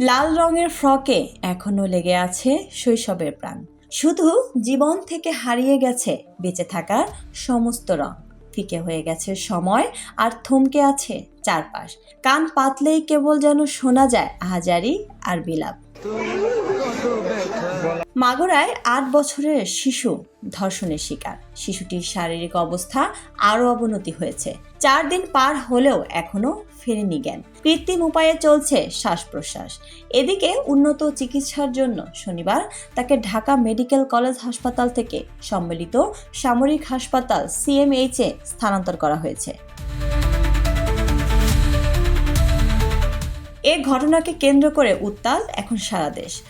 লাল রঙের ফ্রকে এখনও লেগে আছে শৈশবের প্রাণ। শুধু জীবন থেকে হারিয়ে গেছে বেঁচে থাকার সমস্ত রং। ফিকে হয়ে গেছে সময় আর থমকে আছে চারপাশ। কান পাতলেই কেবল যেন শোনা যায় হাজারি আর বিলাপ। মাগুরায় আট বছরের শিশু ধর্ষণের শিকার। শিশুটির শারীরিক অবস্থা আরও অবনতি হয়েছে। চার দিন পার হলেও এখনও ফেরেনি জ্ঞান। কৃত্রিম উপায়ে চলছে শ্বাস প্রশ্বাস এদিকে উন্নত চিকিৎসার জন্য শনিবার তাকে ঢাকা মেডিকেল কলেজ হাসপাতাল থেকে সম্মিলিত সামরিক হাসপাতাল সিএমএইচে স্থানান্তর করা হয়েছে। এ ঘটনাকে কেন্দ্র করে উত্তাল এখন সারা দেশ।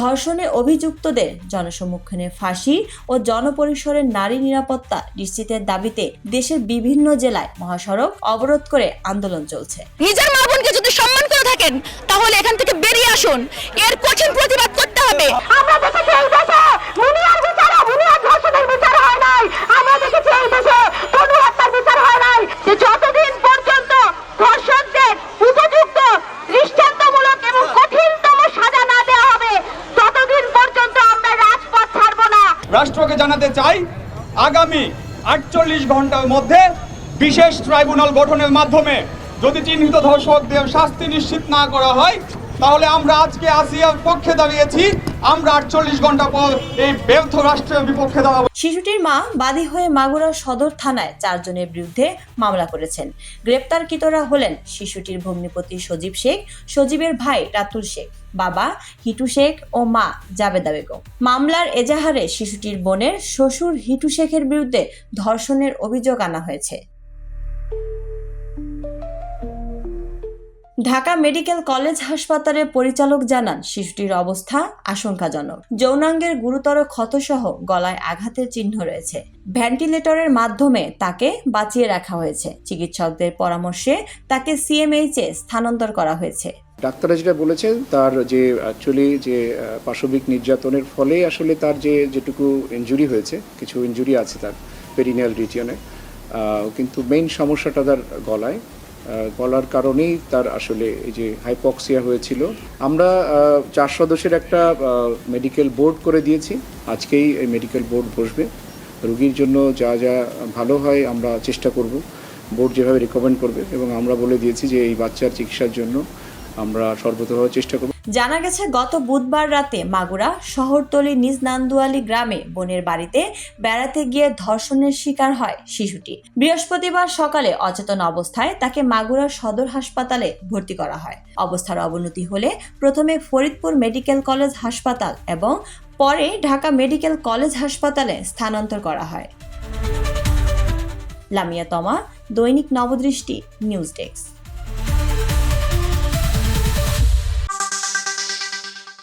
ধর্ষণে অভিযুক্তদের জনসম্মুখে ফাঁসি ও জনপরিসরের নারী নিরাপত্তা নিশ্চিতের দাবিতে দেশের বিভিন্ন জেলায় মহাসড়ক অবরোধ করে আন্দোলন চলছে। নিজের মা বোনকে যদি সম্মান করে থাকেন, তাহলে এখান থেকে বেরিয়ে আসুন। এর কঠিন প্রতিবাদ করতে হবে আমরা দেখেছি এই দেশে মুনিয়ার বিচার মুনিয়ার ধর্ষণের বিচার হয় নাই আমরা দেখেছি এই দেশে তনু হত্যার বিচার হয় নাই যে যতদিন পর্যন্ত ধর্ষকদের উপযুক্ত দৃষ্টান্তমূলক এবং কঠিনতম সাজা না দেওয়া হবে ততদিন পর্যন্ত আমরা রাজপথ ছাড়বো না রাষ্ট্রকে জানাতে চাই, আগামী আটচল্লিশ ঘণ্টার মধ্যে বিশেষ ট্রাইব্যুনাল গঠনের মাধ্যমে যদি চিহ্নিত ধর্ষকদের শাস্তি নিশ্চিত না করা হয়, তাহলে আমরা আজকে আসিয়ার পক্ষে দাঁড়িয়েছি। আমরা আটচল্লিশ ঘণ্টা পর এই ব্যর্থ রাষ্ট্রের বিপক্ষে দাঁড়াবো। শিশুটির মা বাদী হয়ে মাগুরা সদর থানায় চারজনের বিরুদ্ধে মামলা করেছেন। গ্রেপ্তারকৃতরা হলেন শিশুটির ভগ্নিপতি সজীব শেখ, সজীবের ভাই রাতুল শেখ, বাবা হিটু শেখ ও মা জাবেদা বেগম। মামলার এজাহারে শিশুটির বোনের শ্বশুর হিটু শেখের বিরুদ্ধে ধর্ষণের অভিযোগ আনা হয়েছে। ঢাকা মেডিকেল কলেজ হাসপাতালের পরিচালক জানান, শিশুটির অবস্থা আশঙ্কাজনক। যৌনাঙ্গের গুরুতর ক্ষতসহ গলায় আঘাতের চিহ্ন রয়েছে। ভেন্টিলেটরের মাধ্যমে তাকে বাঁচিয়ে রাখা হয়েছে। চিকিৎসকদের পরামর্শে তাকে সিএমএইচে স্থানান্তর করা হয়েছে। ডাক্তাররা যেটা বলেছেন, তার যে অ্যাকচুয়ালি যে পাশবিক নির্যাতনের ফলে আসলে তার যে, যেটুকু ইনজুরি হয়েছে, কিছু ইনজুরি আছে তার পেরিনিয়াল রিজিয়নে কিন্তু মেইন সমস্যাটা তার গলায়। গলার কারণেই তার আসলে এই যে হাইপক্সিয়া হয়েছিল। আমরা চার সদস্যের একটা মেডিকেল বোর্ড করে দিয়েছি। আজকেই এই মেডিকেল বোর্ড বসবে। রুগীর জন্য যা যা ভালো হয় আমরা চেষ্টা করব। বোর্ড যেভাবে রেকমেন্ড করবে এবং আমরা বলে দিয়েছি যে এই বাচ্চার চিকিৎসার জন্য আমরা সর্বতভাবে চেষ্টা করব। জানা গেছে, গত বুধবার রাতে মাগুরা শহরতলি নিজ নান্দুয়ালি গ্রামে বোনের বাড়িতে বেড়াতে গিয়ে ধর্ষণের শিকার হয় শিশুটি। বৃহস্পতিবার সকালে অচেতন অবস্থায় তাকে মাগুরা সদর হাসপাতালে ভর্তি করা হয়। অবস্থার অবনতি হলে প্রথমে ফরিদপুর মেডিকেল কলেজ হাসপাতাল এবং পরে ঢাকা মেডিকেল কলেজ হাসপাতালে স্থানান্তর করা হয়। লামিয়া তমা, দৈনিক নবদৃষ্টি, নিউজ ডেস্ক।